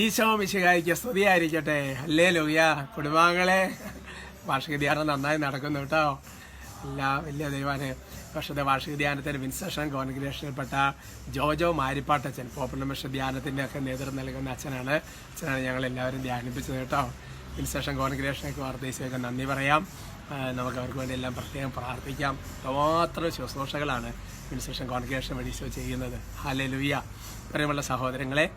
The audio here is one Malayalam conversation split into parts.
ഈശോ മിശിഹായിക്ക് സ്തുതിയായിരിക്കട്ടെ അല്ലേ ലൂയ കുടുംബാംഗങ്ങളെ വാർഷിക ധ്യാനം നന്നായി നടക്കുന്നു കേട്ടോ. എല്ലാ വലിയ ദൈവാന് വർഷത്തെ വാർഷിക ധ്യാനത്തിന് വിൻസെഷൻ കോൺഗ്രേഷനിൽപ്പെട്ട ജോജോ മാരിപ്പാട്ടച്ചൻ പോപ്പുലർ മിഷൻ ധ്യാനത്തിന്റെ ഒക്കെ നേതൃത്വം നൽകുന്ന അച്ഛനാണ്. അച്ഛനാണ് ഞങ്ങൾ എല്ലാവരും ധ്യാനിപ്പിച്ചത് കേട്ടോ. വിൻസെഷൻ കോൺഗ്രേഷനൊക്കെ വാർത്തീസൊക്കെ നന്ദി പറയാം. നമുക്ക് അവർക്ക് വേണ്ടി എല്ലാം പ്രത്യേകം പ്രാർത്ഥിക്കാം. മാത്രം ശുശ്രൂഷകളാണ് വിൻസെഷൻ കോൺഗ്രേഷൻ വഴി ചെയ്യുന്നത്. ഹാലെ ലുയ്യ പ്രിയമുള്ള സഹോദരങ്ങളെ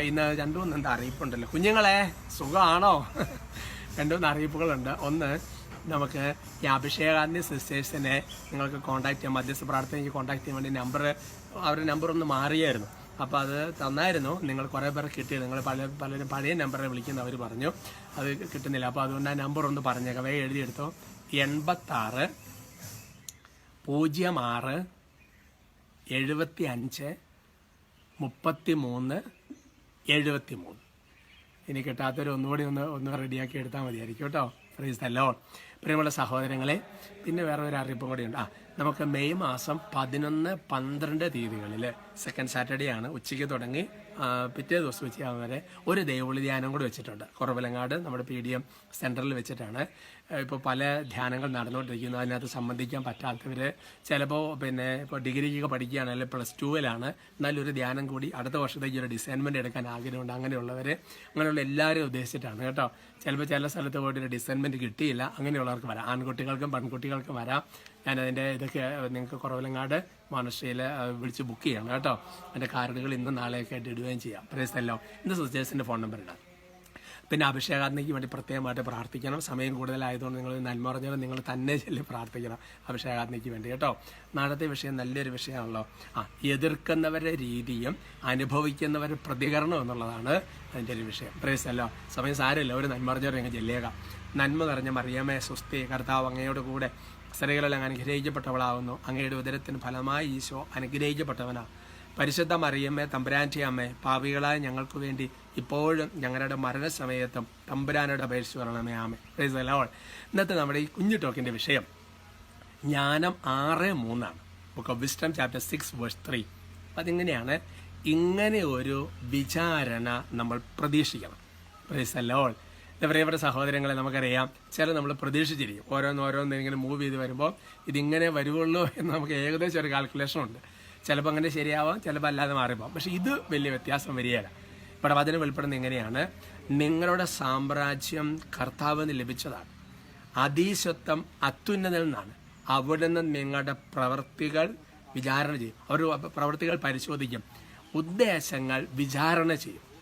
ഇന്ന് രണ്ടു മൂന്ന് എന്താ അറിയിപ്പുണ്ടല്ലോ. കുഞ്ഞുങ്ങളെ സുഖമാണോ രണ്ടു മൂന്ന് അറിയിപ്പുകളുണ്ട്. ഒന്ന് നമുക്ക് ഈ അഭിഷേകാന്തി സിസ്റ്റേഴ്സിനെ നിങ്ങൾക്ക് കോൺടാക്ട് ചെയ്യാം. മധ്യസ്ഥ പ്രാർത്ഥനയ്ക്ക് കോൺടാക്ട് ചെയ്യാൻ വേണ്ടി നമ്പർ അവരുടെ നമ്പർ ഒന്ന് മാറിയായിരുന്നു. അപ്പോൾ അത് തന്നായിരുന്നു. നിങ്ങൾ കുറേ പേർ കിട്ടിയത്. നിങ്ങൾ പല പലരും പഴയ നമ്പറിനെ വിളിക്കുന്ന അവർ പറഞ്ഞു. അത് കിട്ടുന്നില്ല. അപ്പോൾ അതുകൊണ്ട് ആ നമ്പർ ഒന്ന് പറഞ്ഞേക്കാം. വേഗം എഴുതിയെടുത്തോ എൺപത്താറ് പൂജ്യം ആറ് എഴുപത്തി അഞ്ച് മുപ്പത്തി മൂന്ന് എഴുപത്തി മൂന്ന് ഇനി കിട്ടാത്തൊരു ഒന്നുകൂടി ഒന്ന് ഒന്ന് റെഡിയാക്കി എടുത്താൽ മതിയായിരിക്കും കേട്ടോ. ഫ്രീസ് തല്ലോ പ്രിയമുള്ള സഹോദരങ്ങളെ പിന്നെ വേറെ ഒരു അറിയിപ്പും കൂടി ഉണ്ട്. ആ നമുക്ക് മെയ് മാസം പതിനൊന്ന് പന്ത്രണ്ട് തീയതികളിൽ സെക്കൻഡ് സാറ്റർഡേ ആണ്. ഉച്ചയ്ക്ക് തുടങ്ങി പിറ്റേ ദിവസം ഉച്ചയാകും വരെ ഒരു ദൈവവിളി ധ്യാനം കൂടി വെച്ചിട്ടുണ്ട്. കുറവലങ്ങാട് നമ്മുടെ പി ഡി എം സെന്ററിൽ വെച്ചിട്ടാണ്. ഇപ്പോൾ പല ധ്യാനങ്ങൾ നടന്നുകൊണ്ടിരിക്കുന്നു. അതിനകത്ത് സംബന്ധിക്കാൻ പറ്റാത്തവർ ചിലപ്പോൾ പിന്നെ ഇപ്പോൾ ഡിഗ്രിക്കൊക്കെ പഠിക്കുകയാണ് അല്ലെങ്കിൽ പ്ലസ് ടുവിലാണ് നല്ലൊരു ധ്യാനം കൂടി അടുത്ത വർഷത്തേക്ക് ഒരു ഡിസൈൻമെന്റ് എടുക്കാൻ ആഗ്രഹമുണ്ട്. അങ്ങനെയുള്ളവർ അങ്ങനെയുള്ള എല്ലാവരും ഉദ്ദേശിച്ചിട്ടാണ് കേട്ടോ. ചിലപ്പോൾ ചില സ്ഥലത്ത് പോയിട്ട് ഒരു ഡിസൈൻമെന്റ് കിട്ടിയില്ല. അങ്ങനെയുള്ളവർക്ക് വരാം. ആൺകുട്ടികൾക്കും പെൺകുട്ടികൾക്കും വരാം. ഞാനതിന്റെ ഇതൊക്കെ നിങ്ങൾക്ക് കുറവലങ്ങാട് മോണസ്ട്രിയിൽ വിളിച്ച് ബുക്ക് ചെയ്യണം കേട്ടോ. എന്റെ കാർഡുകൾ ഇന്നും നാളെയൊക്കെ ആയിട്ട് ഇടുകയും ചെയ്യാം. പ്രേസല്ലോ ഇന്ന് സിസ്റ്റേഴ്സിന്റെ ഫോൺ നമ്പർ ഇടാം. പിന്നെ അഭിഷേകാഗ്നിക്ക് വേണ്ടി പ്രത്യേകമായിട്ട് പ്രാർത്ഥിക്കണം. സമയം കൂടുതലായതുകൊണ്ട് നിങ്ങൾ നന്മ നിങ്ങൾ തന്നെ ചെല്ലി പ്രാർത്ഥിക്കണം അഭിഷേകാഗ്നിക്ക് വേണ്ടി കേട്ടോ. നാളത്തെ വിഷയം നല്ലൊരു വിഷയമാണല്ലോ. ആ എതിർക്കുന്നവരുടെ രീതിയും അനുഭവിക്കുന്നവരുടെ പ്രതികരണം എന്നുള്ളതാണ് അതിന്റെ ഒരു വിഷയം. പ്രേസല്ലോ സമയം സാരമില്ല. ഒരു നന്മ പറഞ്ഞവരെ അങ്ങ് ചെല്ലിയേക്കാം. നന്മ നിറഞ്ഞ മറിയമേ സുസ്ഥി കർത്താവ് അങ്ങയുടെ കൂടെ സ്ത്രീകളെല്ലാം അനുഗ്രഹിക്കപ്പെട്ടവളാകുന്നു. അങ്ങയുടെ ഉദരത്തിന് ഫലമായി ഈശോ അനുഗ്രഹിക്കപ്പെട്ടവനാണ് പരിശുദ്ധ മറിയമ്മേ തമ്പുരാന്റെ അമ്മേ പാപികളായ ഞങ്ങൾക്ക് വേണ്ടി ഇപ്പോഴും ഞങ്ങളുടെ മരണസമയത്തും തമ്പുരാനോട് അപേക്ഷിച്ച് പറയണമേ ആമേ Lord. ഇന്നത്തെ നമ്മുടെ ഈ കുഞ്ഞു ടോക്കിന്റെ വിഷയം ജ്ഞാനം ആറ് മൂന്നാണ്. Book of wisdom chapter six verse three അതിങ്ങനെയാണ് ഇങ്ങനെ ഒരു വിചാരണ നമ്മൾ പ്രതീക്ഷിക്കണം. പ്രൈസ് ലോൾ എന്റെ പ്രിയപ്പെട്ട സഹോദരങ്ങളെ നമുക്കറിയാം. ചില നമ്മൾ പ്രതീക്ഷിച്ചിരിക്കും. ഓരോന്ന് ഓരോന്ന് ഇങ്ങനെ മൂവ് ചെയ്ത് വരുമ്പോൾ ഇതിങ്ങനെ വരുവുള്ളൂ എന്ന് നമുക്ക് ഏകദേശം ഒരു കാൽക്കുലേഷൻ ഉണ്ട്. ചിലപ്പോൾ അങ്ങനെ ശരിയാവാം ചിലപ്പോൾ അല്ലാതെ മാറിപ്പോവാം. പക്ഷേ ഇത് വലിയ വ്യത്യാസം വരികയില്ല. വചനം വെളിപ്പെടുന്നത് എങ്ങനെയാണ് നിങ്ങളുടെ സാമ്രാജ്യം കർത്താവിന് ലഭിച്ചതാണ്. അതീശത്വം അത്യുന്നതിൽ നിന്നാണ്. അവിടുന്ന് നിങ്ങളുടെ പ്രവർത്തികൾ വിചാരണ ചെയ്യും. അവർ പ്രവർത്തികൾ പരിശോധിക്കും. ഉദ്ദേശങ്ങൾ വിചാരണ ചെയ്യും.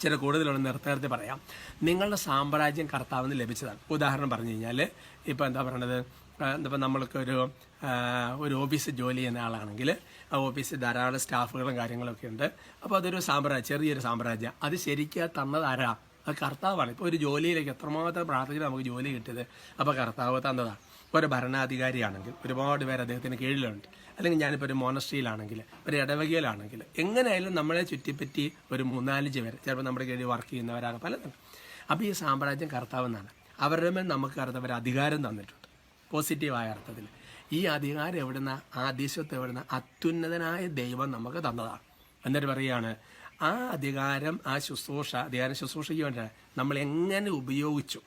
ചില കൂടുതലുള്ള നിർത്തേർത്തി പറയാം. നിങ്ങളുടെ സാമ്രാജ്യം കർത്താവിന് ലഭിച്ചതാണ്. ഉദാഹരണം പറഞ്ഞു കഴിഞ്ഞാൽ ഇപ്പോൾ എന്താ പറയണത്? ഇപ്പം നമ്മൾക്ക് ഒരു ഒരു ഓഫീസ് ജോലി ചെയ്യുന്ന ആളാണെങ്കിൽ ആ ഓഫീസിൽ ധാരാളം സ്റ്റാഫുകളും കാര്യങ്ങളൊക്കെ ഉണ്ട്. അപ്പോൾ അതൊരു സാമ്രാജ്യം ചെറിയൊരു സാമ്രാജ്യം. അത് ശരിക്കും തന്നത് ആരാ? അത് കർത്താവാണ്. ഇപ്പോൾ ഒരു ജോലിയിലേക്ക് എത്രമാത്രം പ്രാർത്ഥിച്ചാൽ നമുക്ക് ജോലി കിട്ടിയത്? അപ്പോൾ കർത്താവ് തന്നതാണ് ഒരു ഭരണാധികാരിയാണെങ്കിൽ ഒരുപാട് പേര് അദ്ദേഹത്തിന് കീഴിലുണ്ട്. അല്ലെങ്കിൽ ഞാനിപ്പോൾ ഒരു മോണസ്ട്രിയിലാണെങ്കിൽ ഒരു ഇടവകയിലാണെങ്കിൽ എങ്ങനെയായാലും നമ്മളെ ചുറ്റിപ്പറ്റി ഒരു മൂന്നാലഞ്ച് പേര് ചിലപ്പോൾ നമ്മുടെ കീഴിൽ വർക്ക് ചെയ്യുന്നവരാണ് പലതും അപ്പോൾ ഈ സാമ്രാജ്യം കർത്താവെന്നാണ് അവരുടെ മേൽ നമുക്ക് കർത്തവർ അധികാരം തന്നിട്ടുണ്ട്. പോസിറ്റീവായ അർത്ഥത്തിൽ ഈ അധികാരം എവിടുന്ന? ആ അധീശത്വം എവിടുന്ന? അത്യുന്നതനായ ദൈവം നമുക്ക് തന്നതാണ്. എന്നിട്ട് പറയുകയാണ് ആ അധികാരം ആ ശുശ്രൂഷ അധികാരം ശുശ്രൂഷയ്ക്ക് വേണ്ടി നമ്മൾ എങ്ങനെ ഉപയോഗിച്ചു?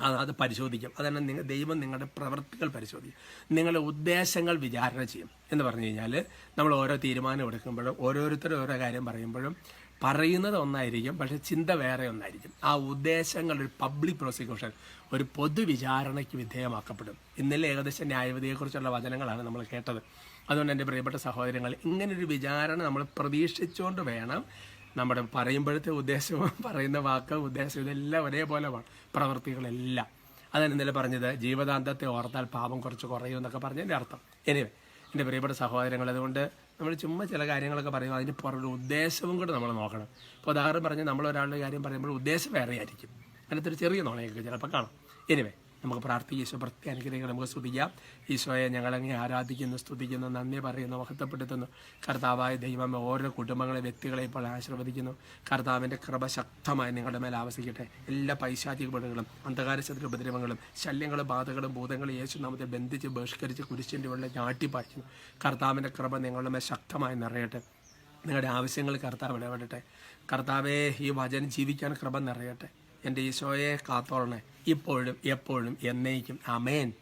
അത് പരിശോധിക്കും. അതന്നെ നിങ്ങൾ ദൈവം നിങ്ങളുടെ പ്രവൃത്തികൾ പരിശോധിക്കും. നിങ്ങളുടെ ഉദ്ദേശങ്ങൾ വിചാരണ ചെയ്യും എന്ന് പറഞ്ഞു കഴിഞ്ഞാൽ നമ്മൾ ഓരോ തീരുമാനം എടുക്കുമ്പോഴും ഓരോരുത്തരും ഓരോ കാര്യം പറയുമ്പോഴും പറയുന്നത് ഒന്നായിരിക്കും പക്ഷെ ചിന്ത വേറെ ഒന്നായിരിക്കും. ആ ഉദ്ദേശങ്ങൾ ഒരു പബ്ലിക് പ്രോസിക്യൂഷൻ ഒരു പൊതുവിചാരണയ്ക്ക് വിധേയമാക്കപ്പെടും. ഇന്നലെ ഏകദേശം ന്യായവിധിയെക്കുറിച്ചുള്ള വചനങ്ങളാണ് നമ്മൾ കേട്ടത്. അതുകൊണ്ട് എന്റെ പ്രിയപ്പെട്ട സഹോദരങ്ങൾ ഇങ്ങനൊരു വിചാരണ നമ്മൾ പ്രതീക്ഷിച്ചുകൊണ്ട് വേണം നമ്മുടെ പറയുമ്പോഴത്തെ ഉദ്ദേശവും പറയുന്ന വാക്ക് ഉദ്ദേശം ഇതെല്ലാം ഒരേപോലെ വേണം പ്രവൃത്തികളെല്ലാം അതാണ് ഇന്നലെ പറഞ്ഞത്. ജീവിതാന്തത്തെ ഓർത്താൽ പാപം കുറച്ച് കുറയും എന്നൊക്കെ പറഞ്ഞതിന്റെ അർത്ഥം. എനിവേ എന്റെ പ്രിയപ്പെട്ട സഹോദരങ്ങൾ അതുകൊണ്ട് നമ്മൾ ചുമ്മാ ചില കാര്യങ്ങളൊക്കെ പറയും അതിന് പുറമൊരു ഉദ്ദേശവും കൂടെ നമ്മൾ നോക്കണം. ഇപ്പോൾ ഉദാഹരണം പറഞ്ഞ് നമ്മൾ ഒരാളുടെ കാര്യം പറയുമ്പോൾ ഉദ്ദേശം വേറെ ആയിരിക്കും അതിനകത്തൊരു ചെറിയ നോണയൊക്കെ ചിലപ്പോൾ കാണാം. എനിവേ നമുക്ക് പ്രാർത്ഥിക്കുക ഈശോ പ്രത്യേക അനുഗ്രഹങ്ങൾ നമുക്ക് സ്തുതിക്കാം. ഈശോയെ ഞങ്ങളങ്ങനെ ആരാധിക്കുന്നു സ്തുതിക്കുന്നു നന്ദി പറയുന്നു മഹത്വപ്പെടുത്തുന്നു. കർത്താവായ ദൈവം ഓരോ കുടുംബങ്ങളെ വ്യക്തികളെ ഇപ്പോൾ ആശീർവദിക്കുന്നു. കർത്താവിന്റെ കൃപ ശക്തമായി നിങ്ങളുടെ മേലെ ആവസിക്കട്ടെ. എല്ലാ പൈശാചിക പണികളും അന്ധകാരശത്രു ഉപദ്രവങ്ങളും ശല്യങ്ങളും ബാധകളും ഭൂതങ്ങളും യേശു നാമത്തെ ബന്ധിച്ച് ബഹിഷ്കരിച്ച് കുരിശിന്റെ ഉള്ളിൽ ഞാട്ടിപ്പായിക്കുന്നു കർത്താവിന്റെ കൃപ നിങ്ങളുടെ മേൽ ശക്തമായി നിറയട്ടെ. നിങ്ങളുടെ ആവശ്യങ്ങൾ കർത്താവ് ഇടപെടട്ടെ. കർത്താവേ ഈ വചനം ജീവിക്കാൻ കൃപ നിറയട്ടെ. എന്റെ ഈശോയെ കാത്തോളണേ. ഇപ്പോഴും എപ്പോഴും എന്നേക്കും. അമേൻ